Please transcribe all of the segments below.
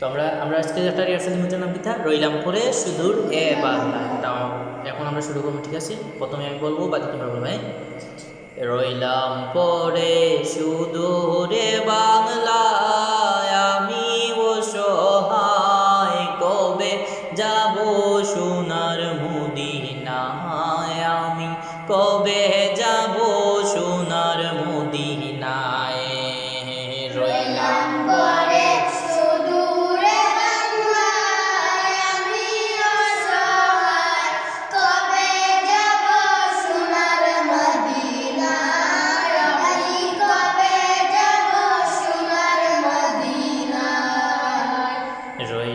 তো আমরা আমরা আজকে একটা রিহার্সাল হচ্ছে নাম পিঠা রইলাম পরে সুদূর এ বাংলা। তাও এখন আমরা শুরু করব, ঠিক আছে? প্রথমে আমি বলব, বাকি তোমরা বলব হ্যাঁ? রইলাম পরে সুদূরে বাংলা আমি ও সহায় কবে যাব সোনার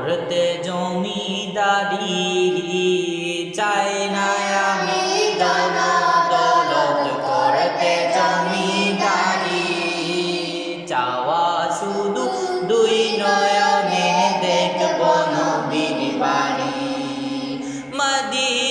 করতে জমি